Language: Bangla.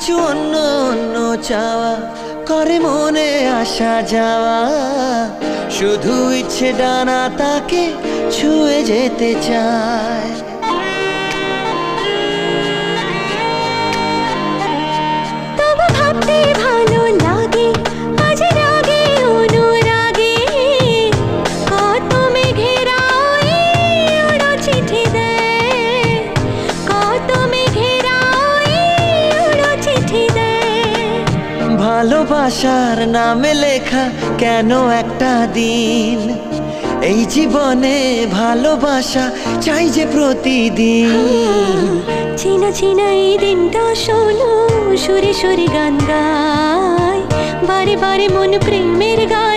কিছু অন্য অন্য চাওয়া, করে মনে আসা যাওয়া। শুধু ইচ্ছে ডানা তাকে ছুঁয়ে যেতে চায়। ভালোবাসার নামে লেখা কেন একটা দিন? এই জীবনে ভালোবাসা চাই যে প্রতিদিন। চিনা চিনা এই দিনটা শোনো, সুরে সুরে গান গায়। বারে বারে মন প্রেমের গানে